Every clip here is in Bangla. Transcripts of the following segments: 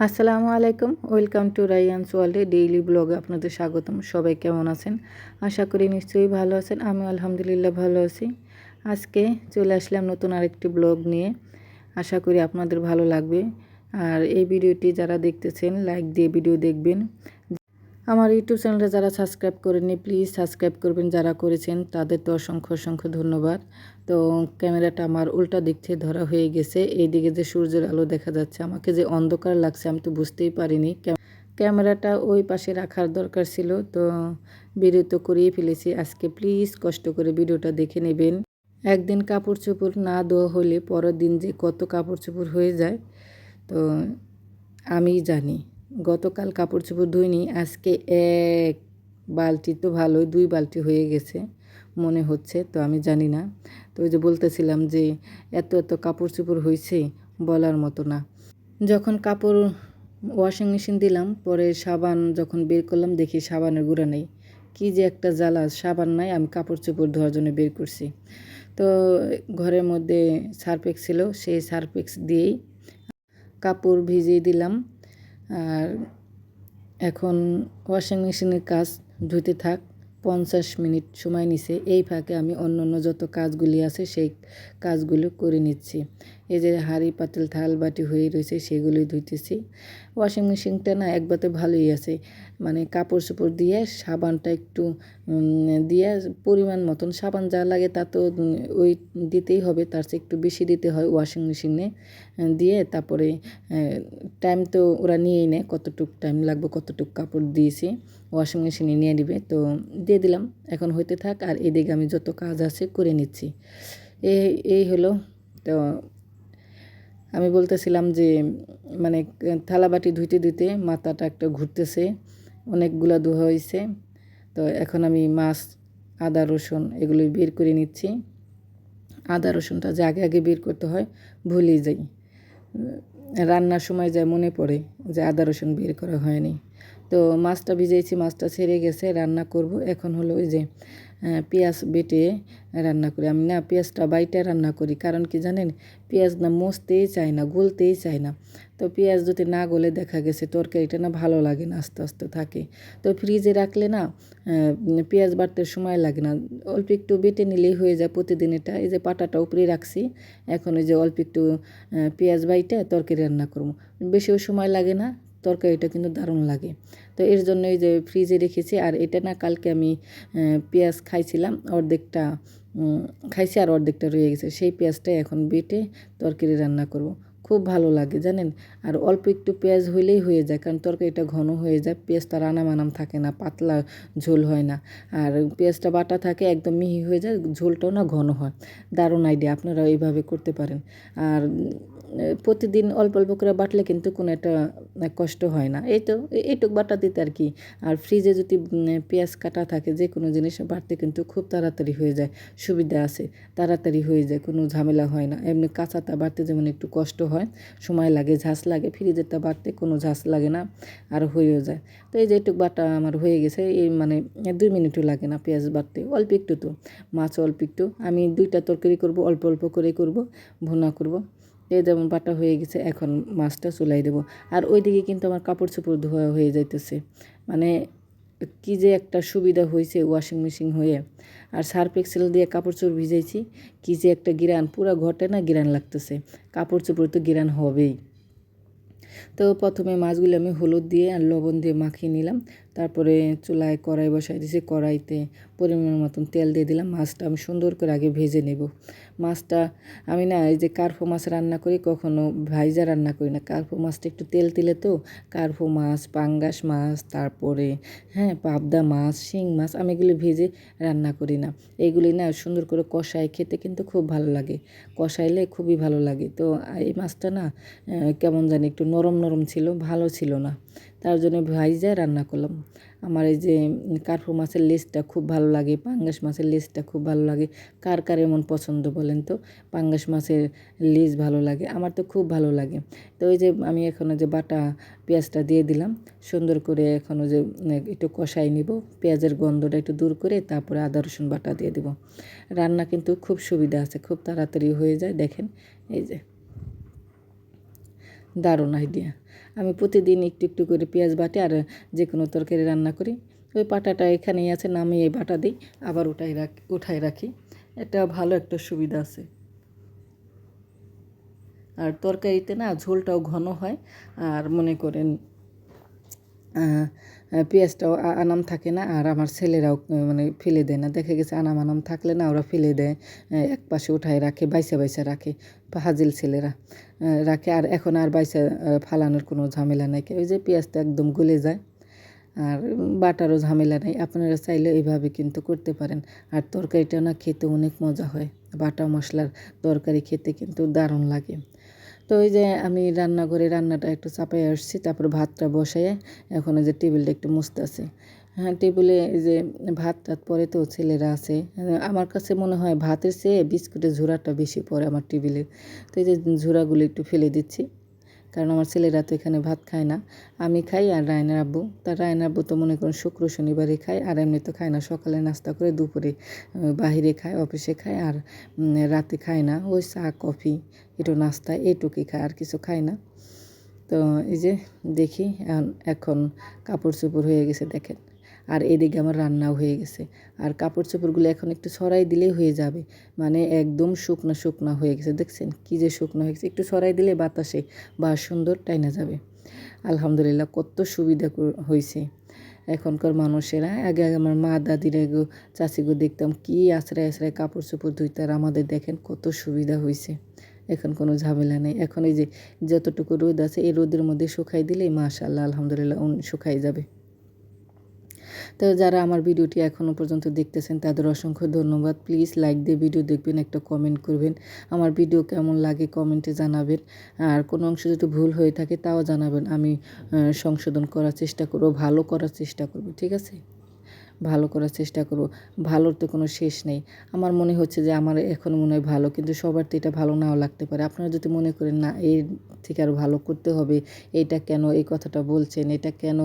আসসালামু আলাইকুম, ওয়েলকাম টু রায়ান্স ওয়ার্ল্ডে ডেইলি ব্লগে আপনাদের স্বাগতম। সবাই কেমন আছেন? আশা করি নিশ্চয়ই ভালো আছেন আমি আলহামদুলিল্লাহ ভালো আছি। আজকে চলে আসলাম নতুন আরেকটি ব্লগ নিয়ে। আশা করি আপনাদের ভালো লাগবে। আর এই ভিডিওটি যারা দেখতেছেন, লাইক দিয়ে ভিডিও দেখবেন। আমার ইউটিউব চ্যানেলটা যারা সাবস্ক্রাইব করেননি, প্লিজ সাবস্ক্রাইব করবেন। যারা করেছেন, তাদের তো অসংখ্য অসংখ্য ধন্যবাদ। তো ক্যামেরাটা আমার উল্টা দিক থেকে ধরা হয়ে গেছে। এইদিকে যে সূর্যের আলো দেখা যাচ্ছে, আমাকে যে অন্ধকার লাগছে, আমি তো বুঝতেই পারিনি। ক্যামেরাটা ওই পাশে রাখার দরকার ছিল। তো ভিডিও তো করিয়ে ফেলেছি আজকে। প্লিজ কষ্ট করে ভিডিওটা দেখে নেবেন। একদিন কাপড় চোপড় না দেওয়া হলে পরের দিন যে কত কাপড় চোপড় হয়ে যায়, তো আমি জানি। গতকাল কাপড় চোপড় ধুইনি, আজকে এক বালতি তো ভালোই, দুই বালতি হয়ে গেছে, মনে হচ্ছে, তো আমি জানি না। তো ওই যে বলতেছিলাম যে এত এত কাপড় চোপড় হয়েছে বলার মতো না। যখন কাপড় ওয়াশিং মেশিন দিলাম, পরে সাবান যখন বের করলাম, দেখি সাবানের গুঁড়া নেই। কী যে একটা জ্বালা, সাবান নাই, আমি কাপড় চোপড় ধোয়ার জন্য বের করছি। তো ঘরের মধ্যে সার্ফেক্স ছিল, সেই সার্ফেক্স দিয়েই কাপড় ভিজিয়ে দিলাম। আর এখন ওয়াশিং মেশিনের কাজ ধুতে থাক, পঞ্চাশ মিনিট সময় নিছে। এই ফাঁকে আমি অন্য অন্য যত কাজগুলি আছে, সেই কাজগুলো করে নিচ্ছি। এই যে হাঁড়ি, পাতিল থাল বাটি হয়ে রয়েছে সেগুলো ধুইতেছি। ওয়াশিং মেশিনটা না একবারে ভালোই আছে। মানে কাপড় চোপড় দিয়ে সাবানটা একটু দিয়ে পরিমাণ মতন সাবান যা লাগে তা তো ওই দিতেই হবে। তার চেয়ে একটু বেশি দিতে হয় ওয়াশিং মেশিনে দিয়ে তারপরে টাইম তো ওরা নিয়েই নেয়, কতটুক টাইম লাগবে, কতটুক কাপড় দিয়েছি। ওয়াশিং মেশিনে নিয়ে নিবে। তো দিয়ে দিলাম। এখন হইতে থাক, আর এদিকে আমি যত কাজ আছে করে নিচ্ছি। এই এই হলো, তো আমি বলতেছিলাম যে মানে থালাবাটি ধুইতে ধুইতে মাথাটা একটা ঘুরতেছে, অনেকগুলা ধোয়া হয়েছে তো এখন আমি মাছ, আদা, রসুন এগুলো বের করে নিচ্ছি। আদা, রসুনটা যে আগে আগে বের করতে হয় ভুলে যাই। রান্নার সময় যা মনে পড়ে যে আদা, রসুন বের করা হয়নি। তো মাছটা ভিজেছি মাছটা ছেড়ে গেছে, রান্না করব। এখন হলো ওই যে পেঁয়াজ বেটে রান্না করি। আমি না পেঁয়াজটা বাইটে রান্না করি, কারণ কি জানেন? পেঁয়াজ না মসতেই চায় না, গলতেই চায় না। তো পেঁয়াজ যদি না গলে দেখা গেছে, তরকারিটা না ভালো লাগে না, আস্তে আস্তে থাকে। তো ফ্রিজে রাখলে না পেঁয়াজ বাড়তে সময় লাগে না। অল্প একটু বেটে নিলেই হয়ে যায় প্রতিদিন এটা। এই যে পাটাটা উপরে রাখছি, এখন ওই যে অল্প একটু পেঁয়াজ বাইটে তরকারি রান্না করব। বেশিও সময় লাগে না তরকারিটা কিন্তু দারুণ লাগে। তো এর জন্য এই যে ফ্রিজে রেখেছি, আর এটা না কালকে আমি পেঁয়াজ খাইছিলাম, অর্ধেকটা খাইছি আর অর্ধেকটা রয়ে গেছে। সেই পেঁয়াজটাই এখন বেটে তরকারি রান্না করব। খুব ভালো লাগে, জানেন? আর অল্প একটু পেঁয়াজ হইলেই হয়ে যায়, কারণ তরকারিটা ঘন হয়ে যায়, পেঁয়াজটা রানাম আনাম থাকে না, পাতলা ঝোল হয় না। আর পেঁয়াজটা বাটা থাকে, একদম মিহি হয়ে যায়, ঝোলটাও না ঘন হয়। দারুণ আইডিয়া আপনারা এইভাবে করতে পারেন। আর প্রতিদিন অল্প অল্প করে বাটলে কিন্তু কোনো একটা কষ্ট হয় না। এই তো এইটুক বাটা দিতে আর কি। আর ফ্রিজে যদি পেঁয়াজ কাটা থাকে, যে কোনো জিনিস বাটতে কিন্তু খুব তাড়াতাড়ি হয়ে যায়, সুবিধা আছে, তাড়াতাড়ি হয়ে যায়, কোনো ঝামেলা হয় না। এমনি কাঁচাটা বাড়তে যেমন একটু কষ্ট হয়, সময় লাগে ঝাঁস লাগে ফ্রিজেরটা বাড়তে কোনো ঝাঁস লাগে না, আর হয়েও যায়। তো এই যে একটু বাটা আমার হয়ে গেছে, এই মানে দুই মিনিটও লাগে না পেঁয়াজ বাটতে, অল্প একটু তো, মাছ অল্প একটু। আমি দুইটা তরকারি করব, অল্প অল্প করে করব, ভুনা করব। যেমন বাটা হয়ে গেছে, এখন মাছটা চুলাই দেবো। আর ওইদিকে কিন্তু আমার কাপড় চোপড় ধোয়া হয়ে যাইতেছে। মানে কী যে একটা সুবিধা হয়েছে ওয়াশিং মেশিন হয়ে। আর সার্ফ এক্সেল দিয়ে কাপড় চোপড় ভিজাইছি, কী যে একটা গিরান, পুরো ঘটে না গিরান লাগতেছে। কাপড় চোপড় তো গিরান হবেই। তো প্রথমে মাছগুলো আমি হলুদ দিয়ে আর লবণ দিয়ে মাখিয়ে নিলাম। তারপরে চুলায় কড়াই বসাই দিয়েছি কড়াইতে পরিমাণ মতন তেল দিয়ে দিলাম। মাছটা আমি সুন্দর করে আগে ভেজে নেব। মাছটা আমি না এই যে কার্ফো মাছ রান্না করি, কখনো ভাইজা রান্না করি না। কার্ফো মাছটা একটু তেল তেলে তো কার্ফো মাছ, পাঙ্গাস মাছ, তারপরে হ্যাঁ পাবদা মাছ, শিং মাছ, আমি এগুলি ভেজে রান্না করি না। এইগুলি না সুন্দর করে কষাই খেতে কিন্তু খুব ভালো লাগে। কষাইলে খুবই ভালো লাগে। তো এই মাছটা না কেমন জানি একটু নরম নরম ছিল, ভালো ছিল না। তার জন্য ভাইজায় রান্না করলাম। আমার এই যে কার্পু মাছের লেজটা খুব ভালো লাগে, পাঙ্গাস মাছের লেজটা খুব ভালো লাগে। কার কার এমন পছন্দ বলেন তো? পাঙ্গাস মাছের লেজ ভালো লাগে, আমার তো খুব ভালো লাগে। তো ওই যে, আমি এখনও যে বাটা পেঁয়াজটা দিয়ে দিলাম, সুন্দর করে এখনও যে একটু কষাই নিব, পেঁয়াজের গন্ধটা একটু দূর করে তারপরে আদা, রসুন বাটা দিয়ে দেব। রান্না কিন্তু খুব সুবিধা আছে, খুব তাড়াতাড়ি হয়ে যায়, দেখেন, এই যে। দারুণ আইডিয়া। আমি প্রতিদিন একটু একটু করে পেঁয়াজ বাটি আর যে কোনো তরকারি রান্না করি। ওই পাটাটা এখানেই আছে, নামিয়ে এই বাটা দিই, আবার উঠাই রাখি উঠাই রাখি। এটা ভালো একটা সুবিধা আছে। আর তরকারিতে না ঝোলটাও ঘন হয়, আর মনে করেন পেঁয়াজটাও আনাম থাকে না, আর আমার ছেলেরাও মানে ফেলে দেয় না। দেখা গেছে আনাম আনাম থাকলে না ওরা ফেলে দেয় এক পাশে উঠায় রাখে, বাইসা বাইসা রাখে হাজিল ছেলেরা রাখে। আর এখন আর বাইসা ফালানোর কোনো ঝামেলা নাই। ওই যে পেঁয়াজটা একদম গলে যায়, আর বাটারও ঝামেলা নেই। আপনারা চাইলে এইভাবে কিন্তু করতে পারেন। আর তরকারিটা না খেতে অনেক মজা হয়। বাটা মশলার তরকারি খেতে কিন্তু দারুণ লাগে। তো ওই যে আমি রান্নাঘরে রান্নাটা একটু চাপাই আসছি, তারপর ভাতটা বসাই এখন ওই যে টেবিলটা একটু মুছতেছি। হ্যাঁ টেবিলে যে ভাত টাত পরে তো ছেলেরা আছে। আমার কাছে মনে হয় ভাতের চেয়ে বিস্কুটের ঝোড়াটা বেশি পরে আমার টেবিলে। তো এই যে ঝোড়াগুলো একটু ফেলে দিচ্ছি। কারণ আমার ছেলেরা তো এখানে ভাত খায় না। আমি খাই আর রায়নার আব্বু। তার রায়নার আব্বু তো মনে করেন শুক্র শনিবারে খায় আর এমনি তো খায় না। সকালে নাস্তা করে দুপুরে বাহিরে খায়, অফিসে খায় আর রাতে খায় না। ওই চা, কফি একটু নাস্তা এইটুকুই খায়, আর কিছু খায় না। তো এই যে দেখি এখন কাপড় চোপড় হয়ে গেছে, দেখেন। আর এদিকে আমার রান্নাও হয়ে গেছে। আর কাপড় চোপড়গুলো এখন একটু ছড়াই দিলেই হয়ে যাবে। মানে একদম শুকনো শুকনো হয়ে গেছে, দেখছেন? কী যে শুকনো হয়ে গেছে। একটু ছড়াই দিলে বাতাসে বা সুন্দর টাইনা যাবে। আলহামদুলিল্লাহ, কত সুবিধা হয়েছে এখনকার মানুষেরা, আগে আগে আমার মা দাদিরা গো চাষিগো দেখতাম কী আশ্রয় আশ্রয় কাপড় চোপড় ধুইতে আর আমাদের দেখেন কত সুবিধা হয়েছে এখন কোনো ঝামেলা নেই। এখন এই যে যতটুকু রোদ আছে, এই রোদের মধ্যে শুকাই দিলেই মাশাল্লাহ আলহামদুলিল্লাহ শুকাই যাবে। তো যারা আমার ভিডিওটি এখনও পর্যন্ত দেখতেছেন, তাদের অসংখ্য ধন্যবাদ। প্লিজ লাইক দিয়ে ভিডিও দেখবেন, একটা কমেন্ট করবেন। আমার ভিডিও কেমন লাগে কমেন্টে জানাবেন। আর কোনো অংশ যদি ভুল হয়ে থাকে, তাও জানাবেন। আমি সংশোধন করার চেষ্টা করব, ভালো করার চেষ্টা করব, ঠিক আছে? ভালো করার চেষ্টা করব। ভালোর তো কোনো শেষ নেই। আমার মনে হচ্ছে যে আমার এখন মনে হয় ভালো, কিন্তু সবার তো এটা ভালো নাও লাগতে পারে। আপনারা যদি মনে করেন, না, এর থেকে আরও ভালো করতে হবে, এটা কেন এই কথাটা বলছেন, এটা কেন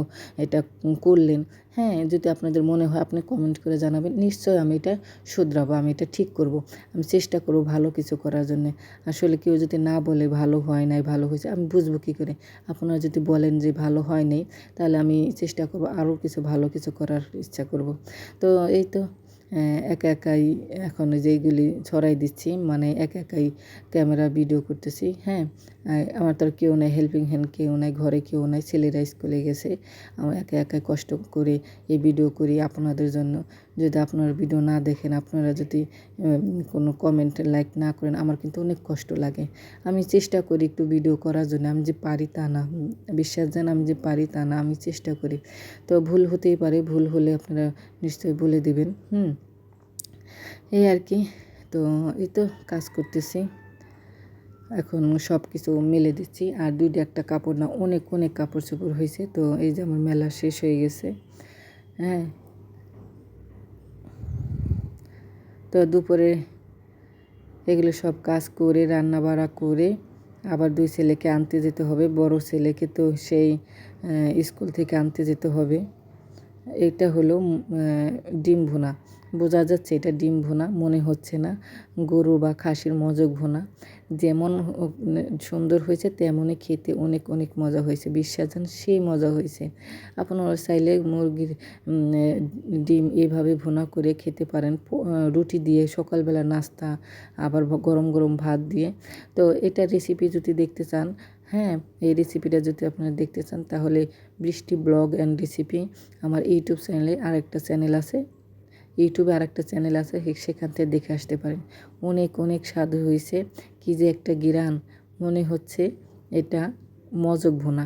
এটা করলেন? হ্যাঁ যদি আপনাদের মনে হয় আপনি কমেন্ট করে জানাবেন নিশ্চয়ই আমি এটা শুধরাবো, আমি এটা ঠিক করব। আমি চেষ্টা করব ভালো কিছু করার জন্য। আসলে কেউ যদি না বলে ভালো হয় নাই, ভালো হয়েছে, আমি বুঝব কী করে? আপনারা যদি বলেন যে ভালো হয় নাই, তাহলে আমি চেষ্টা করব আরও কিছু, ভালো কিছু করার ইচ্ছা করব। তো এই তো একা একাই এখন যেইগুলি ছড়াই দিচ্ছি মানে একা একাই ক্যামেরা ভিডিও করতেছি হ্যাঁ। আমার তো আর কেউ নাই হেল্পিং হ্যান্ড কেউ নাই, ঘরে কেউ নাই, ছেলেরা স্কুলে গেছে। আমার একা একাই কষ্ট করে এই ভিডিও করি আপনাদের জন্য। যদি আপনারা ভিডিও না দেখেন, আপনারা যদি কোনো কমেন্ট লাইক না করেন, আমার কিন্তু অনেক কষ্ট লাগে। আমি চেষ্টা করি একটু ভিডিও করার জন্য, আমি যে পারি তা না বিশ্বাস জান আমি যে পারি তা না, আমি চেষ্টা করি। তো ভুল হতেই পারে, ভুল হলে আপনারা নিশ্চয়ই বলে দেবেন, হুম? এই আর কি, তো এই তো কাজ করতেছি। এখন সব কিছু মেলে দিচ্ছি, আর দুইটা একটা কাপড় না, অনেক অনেক কাপড় চোপড় হয়েছে, তো এই যে আমার মেলা শেষ হয়ে গেছে। হ্যাঁ তো দুপুরে এগুলো সব কাজ করে রান্না বাড়া করে আবার দুই ছেলেকে আনতে যেতে হবে। বড় ছেলেকে তো সেই স্কুল থেকে আনতে যেতে হবে। এটা হলো ডিম ভুনা। বোঝা যাচ্ছে এটা ডিম ভুনা, মনে হচ্ছে না। গরু বা খাসির মজক ভুনা। যেমন সুন্দর হয়েছে, তেমনই খেতে অনেক অনেক মজা হয়েছে। বিশ্বাস যান সেই মজা হয়েছে। আপনারা চাইলে মুরগির ডিম এভাবে ভুনা করে খেতে পারেন। রুটি দিয়ে সকালবেলা নাস্তা, আবার গরম গরম ভাত দিয়ে। তো এটা রেসিপি যদি দেখতে চান হ্যাঁ এই রেসিপিটা যদি আপনারা দেখতে চান, তাহলে বৃষ্টি ব্লগ অ্যান্ড রেসিপি আমার ইউটিউব চ্যানেলে আরেকটা চ্যানেল আছে। ইউটিউবে আরেকটা চ্যানেল আছে সেখান থেকে দেখে আসতে পারেন। অনেক অনেক স্বাদ হয়েছে। কি যে একটা গিরান। মনে হচ্ছে এটা মজক ভোনা।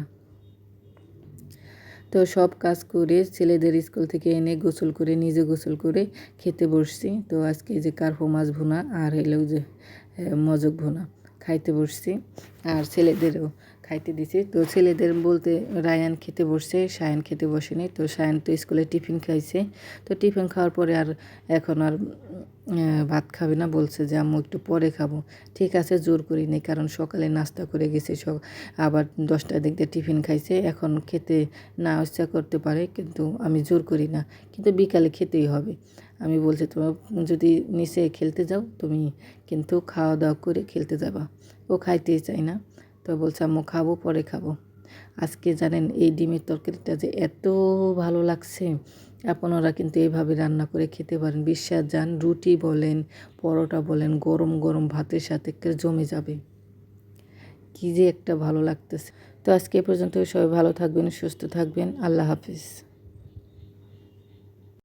তো সব কাজ করে ছেলেদের স্কুল থেকে এনে গোসল করে, নিজে গোসল করে খেতে বসছি। তো আজকে যে কার্পো মাছ ভুনা আর হলো যে মজক ভুনা। খাইতে বসছি আর ছেলেদেরও খাইতে দিছি। তো ছেলেদের বলতে রায়ান খেতে বসছে, সায়ন খেতে বসেনি। তো সায়ন তো স্কুলে টিফিন খাইছে। তো টিফিন খাওয়ার পরে আর এখন আর ভাত খাবে না। বলছে যে, আম্মু, একটু পরে খাব। ঠিক আছে, জোর করি নি কারণ সকালে নাস্তা করে গেছে সব। আবার দশটার দিক দিয়ে টিফিন খাইছে। এখন খেতে না ইচ্ছা করতে পারে, কিন্তু আমি জোর করি না। কিন্তু বিকালে খেতেই হবে। আমি বলছি তোমার যদি নিচে খেলতে যাও, তুমি কিন্তু খাওয়া দাওয়া করে খেলতে যাবা। ও খাইতেই চাই না। তো বলছে, আম্মু, খাব, পরে খাব। আজকে জানেন এই ডিমের তরকারিটা যে এত ভালো লাগছে। আপনারা কিন্তু এইভাবে রান্না করে খেতে পারেন। বিশ্বাস যান, রুটি বলেন, পরোটা বলেন, গরম গরম ভাতের সাথে জমে যাবে। কী যে একটা ভালো লাগতেছে। তো আজকে পর্যন্ত সবাই ভালো থাকবেন, সুস্থ থাকবেন। আল্লাহ হাফিজ।